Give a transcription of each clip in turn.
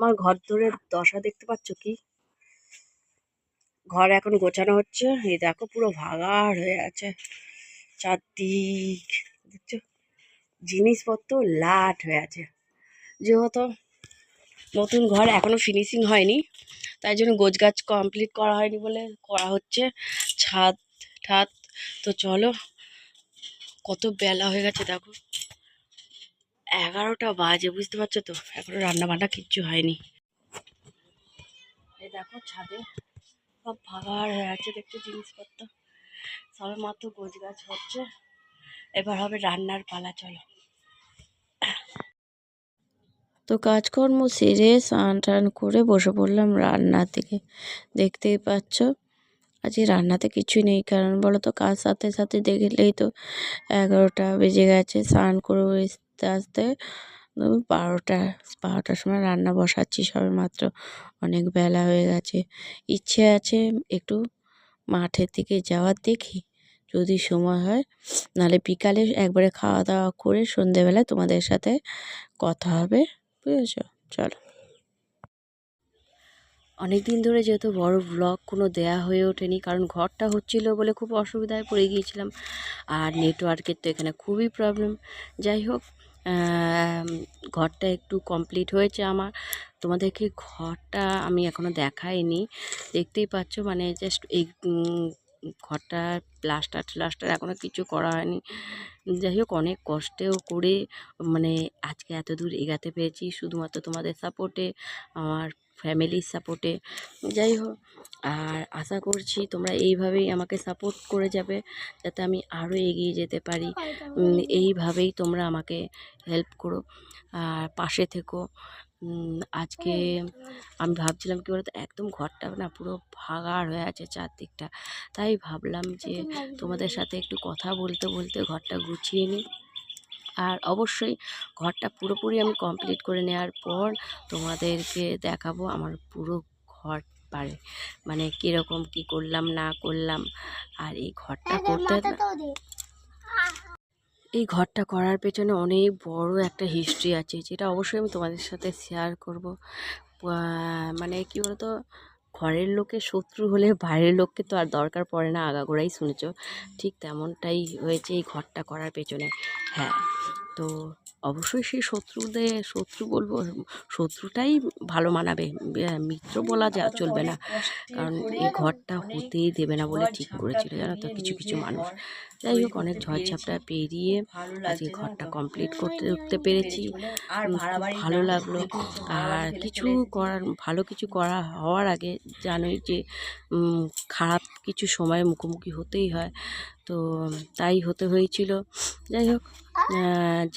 আমার ঘর ধরে দশা দেখতে পাচ্ছ কি? ঘর এখন গোছানো হচ্ছে। এই দেখো পুরো ভাগাড় হয়ে আছে। চারদিক, দেখছ? জিনিসপত্র লাট হয়ে আছে। যেহেতু নতুন ঘর এখনও ফিনিশিং হয়নি, তাই জন্য গোছ গাছ কমপ্লিট করা হয়নি বলে করা হচ্ছে। ছাদ ঠাদ তো চলো, কত বেলা হয়ে গেছে দেখো। এগারোটা বাজে, বুঝতে পারছ তো? এখনও রান্না বান্না কিচ্ছু হয়নি। এই দেখো ছাদে সব ভাগাড় হয়ে আছে, দেখছ জিনিসপত্র? সবে মাত্র গোছ গাছ হচ্ছে। এবার হবে রান্নার পালা, চলো। তো কাজকর্ম সেরে স্নান টান করে বসে পড়লাম রান্নার দিকে দেখতেই পাচ্ছ, আজকে রান্নাতে কিছুই নেই, কারণ বলো তো, কাজ সাথে সাথে দেখলেই তো এগারোটা বেজে গেছে, স্নান করে আসতে, আস্তে বারোটা বারোটার সময় রান্না বসাচ্ছি সবে মাত্র। অনেক বেলা হয়ে গেছে। ইচ্ছে আছে একটু মাঠের দিকে যাওয়ার দেখি। যদি সময় হয়, নাহলে বিকালে একবারে খাওয়া দাওয়া করে সন্ধেবেলায় তোমাদের সাথে কথা হবে, বুঝেছ? চলো। অনেক দিন ধরে যেহেতু বড় ব্লগ কোনো দেয়া হয়ে ওঠেনি, কারণ ঘরটা হচ্ছিল বলে খুব অসুবিধায় পড়ে গিয়েছিলাম। আর নেটওয়ার্কের তো এখানে খুবই প্রবলেম যাই হোক ঘরটা একটু কমপ্লিট হয়েছে আমার। তোমাদেরকে ঘরটা আমি এখনও দেখাইনি। দেখতেই পাচ্ছ মানে জাস্ট এই উম, ঘরটার প্লাস্টার প্লাস্টার এখনও কিছু করা হয়নি। যাই হোক অনেক কষ্টেও করে মানে আজকে এত দূর এগাতে পেরেছি শুধুমাত্র তোমাদের সাপোর্টে আমার ফ্যামিলির সাপোর্টে যাই হোক আর আশা করছি তোমরা এইভাবেই আমাকে সাপোর্ট করে যাবে যাতে আমি আরও এগিয়ে যেতে পারি। এইভাবেই তোমরা আমাকে হেল্প করো। আর পাশে থেকো। আজকে আমি ভাবছিলাম কী বলতো একদম ঘরটা না পুরো ভাগাড় হয়ে আছে চারদিকটা। তাই ভাবলাম যে তোমাদের সাথে একটু কথা বলতে বলতে ঘরটা গুছিয়ে নিই। আর অবশ্যই ঘরটা পুরোপুরি আমি কমপ্লিট করে নেওয়ার পর তোমাদেরকে দেখাবো আমার পুরো ঘর পারে মানে কীরকম কী করলাম না করলাম। আর এই ঘরটা করতে এই ঘরটা করার পেছনে অনেক বড় একটা হিস্ট্রি আছে, যেটা অবশ্যই আমি তোমাদের সাথে শেয়ার করব। মানে কী বলতো? ঘরের লোকের শত্রু হলে বাইরের লোককে তো আর দরকার পড়ে না, আগাগোড়াই শুনেছ। ঠিক তেমনটাই হয়েছে এই ঘরটা করার পেছনে। হ্যাঁ তো অবশ্যই সেই শত্রুদের, শত্রু বলব, শত্রুটাই ভালো মানাবে। মিত্র বলা যা চলবে না। কারণ এই ঘরটা হতেই দেবে না বলে ঠিক করেছিল জানো তো কিছু কিছু মানুষ। যাই হোক অনেক ঝড়ঝাপটা পেরিয়ে আজকে ঘরটা কমপ্লিট করতে উঠতে পেরেছি। ভালো লাগল। আর কিছু করার ভালো কিছু করা হওয়ার আগে জানোই যে খারাপ কিছু সময় মুখোমুখি হতেই হয়। তো তাই হতে হয়েছিল। যাই হোক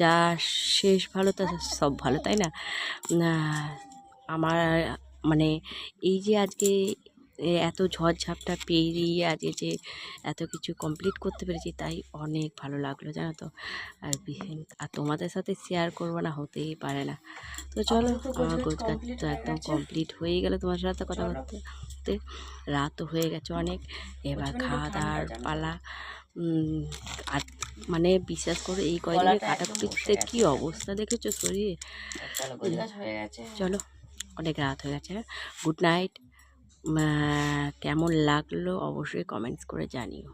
যা শেষ ভালো তা সব ভালো তাই না? আমার মানে এই যে আজকে এত ঝড়ঝাপটা পেরিয়ে আজকে যে এত কিছু কমপ্লিট করতে পেরেছি তাই অনেক ভালো লাগল জানো তো। আর আর তোমাদের সাথে শেয়ার করব না হতেই পারে না। তো চলো আমার গাছ তো একদম কমপ্লিট হয়ে গেল তোমার সাথে কথা বলতে। বলতে রাতও হয়ে গেছে অনেক। এবার খাওয়া দাওয়ার পালা আর মানে বিশ্বাস করো এই কয়দিনে কাটাকুটিতে কি অবস্থা দেখেছ শরীরে? গেছে। চলো অনেক রাত হয়ে গেছে গুড নাইট কেমন লাগল অবশ্যই কমেন্টস করে জানিও।